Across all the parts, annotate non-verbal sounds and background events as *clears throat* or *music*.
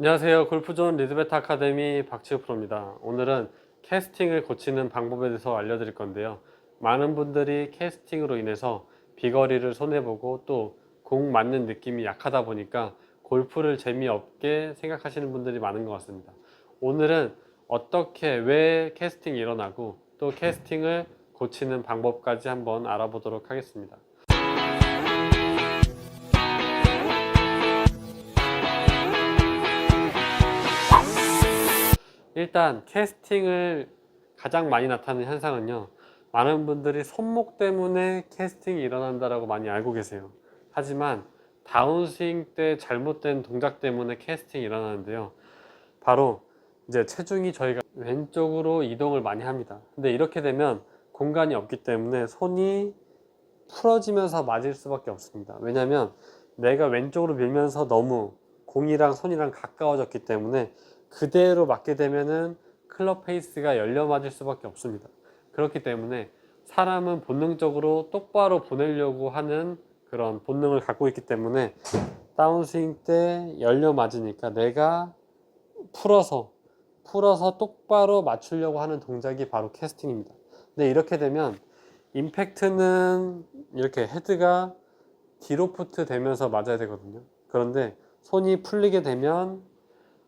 안녕하세요. 골프존 리드베트 아카데미 박지우 프로입니다. 오늘은 캐스팅을 고치는 방법에 대해서 알려드릴 건데요. 많은 분들이 캐스팅으로 인해서 비거리를 손해보고 또 공 맞는 느낌이 약하다 보니까 골프를 재미없게 생각하시는 분들이 많은 것 같습니다. 오늘은 어떻게 왜 캐스팅이 일어나고 또 캐스팅을 고치는 방법까지 한번 알아보도록 하겠습니다. 일단 캐스팅을 가장 많이 나타나는 현상은요. 많은 분들이 손목 때문에 캐스팅이 일어난다라고 많이 알고 계세요. 하지만 다운스윙 때 잘못된 동작 때문에 캐스팅이 일어나는데요. 바로 이제 체중이 저희가 왼쪽으로 이동을 많이 합니다. 근데 이렇게 되면 공간이 없기 때문에 손이 풀어지면서 맞을 수밖에 없습니다. 왜냐하면 내가 왼쪽으로 밀면서 너무 공이랑 손이랑 가까워졌기 때문에 그대로 맞게 되면은 클럽 페이스가 열려 맞을 수밖에 없습니다. 그렇기 때문에 사람은 본능적으로 똑바로 보내려고 하는 그런 본능을 갖고 있기 때문에 다운스윙 때 열려 맞으니까 내가 풀어서 풀어서 똑바로 맞추려고 하는 동작이 바로 캐스팅입니다. 근데 이렇게 되면 임팩트는 이렇게 헤드가 뒤로 푸트 되면서 맞아야 되거든요. 그런데 손이 풀리게 되면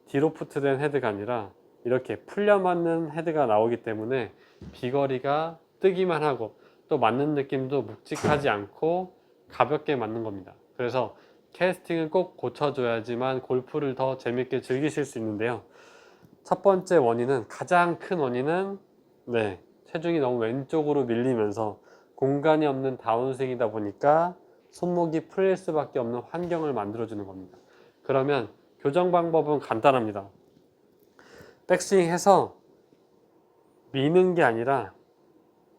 뒤로 푸트된 헤드가 아니라 이렇게 풀려 맞는 헤드가 나오기 때문에 비거리가 뜨기만 하고 또 맞는 느낌도 묵직하지 않고 가볍게 맞는 겁니다. 그래서 캐스팅은 꼭 고쳐줘야지만 골프를 더 재밌게 즐기실 수 있는데요. 첫 번째 원인은 가장 큰 원인은 네 체중이 너무 왼쪽으로 밀리면서 공간이 없는 다운스윙이다 보니까 손목이 풀릴 수밖에 없는 환경을 만들어주는 겁니다. 그러면 교정 방법은 간단합니다. 백스윙 해서 미는 게 아니라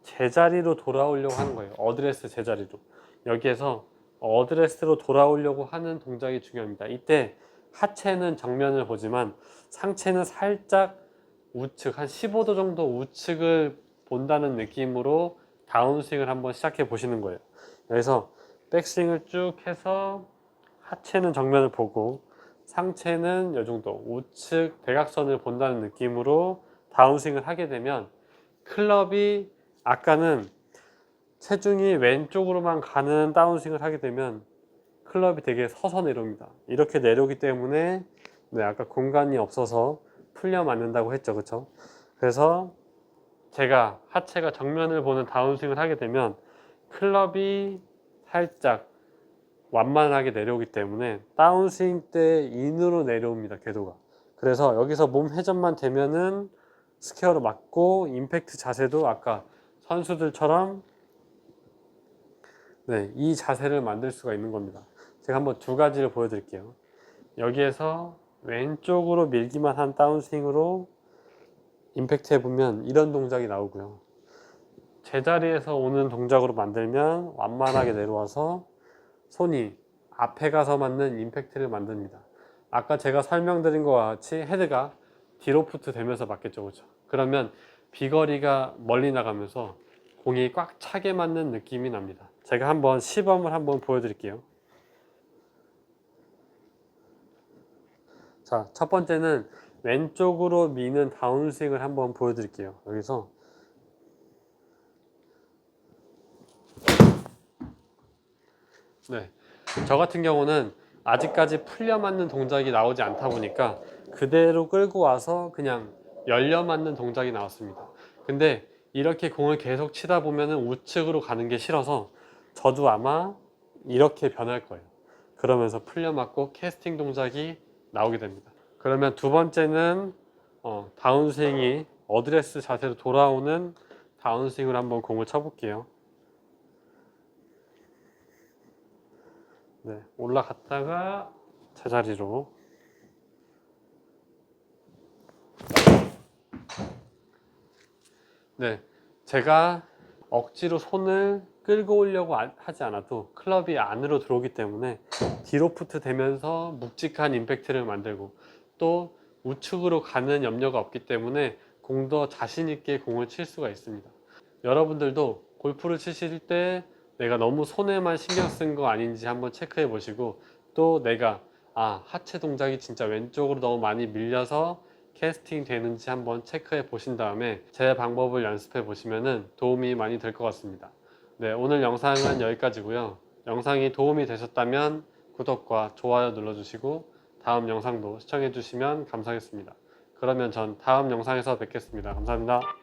제자리로 돌아오려고 하는 거예요. 어드레스 제자리로. 여기에서 어드레스로 돌아오려고 하는 동작이 중요합니다. 이때 하체는 정면을 보지만 상체는 살짝 우측, 한 15도 정도 우측을 본다는 느낌으로 다운스윙을 한번 시작해 보시는 거예요. 그래서 백스윙을 쭉 해서 하체는 정면을 보고 상체는 이 정도 우측 대각선을 본다는 느낌으로 다운스윙을 하게 되면 클럽이 아까는 체중이 왼쪽으로만 가는 다운스윙을 하게 되면 클럽이 되게 서서 내려옵니다. 이렇게 내려오기 때문에 네, 아까 공간이 없어서 풀려 맞는다고 했죠. 그렇죠? 그래서 제가 하체가 정면을 보는 다운스윙을 하게 되면 클럽이 살짝 완만하게 내려오기 때문에 다운스윙 때 인으로 내려옵니다 궤도가. 그래서 여기서 몸 회전만 되면은 스퀘어로 맞고 임팩트 자세도 아까 선수들처럼 네, 이 자세를 만들 수가 있는 겁니다. 제가 한번 두 가지를 보여드릴게요. 여기에서 왼쪽으로 밀기만 한 다운스윙으로 임팩트 해보면 이런 동작이 나오고요. 제자리에서 오는 동작으로 만들면 완만하게 *clears throat* 내려와서 손이 앞에 가서 맞는 임팩트를 만듭니다. 아까 제가 설명드린 것과 같이 헤드가 뒤로 푸트 되면서 맞겠죠. 그렇죠? 그러면 비거리가 멀리 나가면서 공이 꽉 차게 맞는 느낌이 납니다. 제가 한번 시범을 한번 보여드릴게요. 자, 첫 번째는 왼쪽으로 미는 다운스윙을 한번 보여드릴게요. 여기서 네. 저 같은 경우는 아직까지 풀려 맞는 동작이 나오지 않다 보니까 그대로 끌고 와서 그냥 열려 맞는 동작이 나왔습니다. 근데 이렇게 공을 계속 치다 보면은 우측으로 가는 게 싫어서 저도 아마 이렇게 변할 거예요. 그러면서 풀려 맞고 캐스팅 동작이 나오게 됩니다. 그러면 두 번째는 어, 다운스윙이 어드레스 자세로 돌아오는 다운스윙을 한번 공을 쳐볼게요. 네, 올라갔다가 제자리로 네, 제가 억지로 손을 끌고 오려고 아- 하지 않아도 클럽이 안으로 들어오기 때문에 뒤로 푸트 되면서 묵직한 임팩트를 만들고 또 우측으로 가는 염려가 없기 때문에 공도 자신 있게 공을 칠 수가 있습니다. 여러분들도 골프를 치실 때 내가 너무 손에만 신경 쓴 거 아닌지 한번 체크해 보시고 또 내가 아, 하체 동작이 진짜 왼쪽으로 너무 많이 밀려서 캐스팅 되는지 한번 체크해 보신 다음에 제 방법을 연습해 보시면 도움이 많이 될 것 같습니다. 네, 오늘 영상은 여기까지고요. 영상이 도움이 되셨다면 구독과 좋아요 눌러주시고 다음 영상도 시청해 주시면 감사하겠습니다. 그러면 전 다음 영상에서 뵙겠습니다. 감사합니다.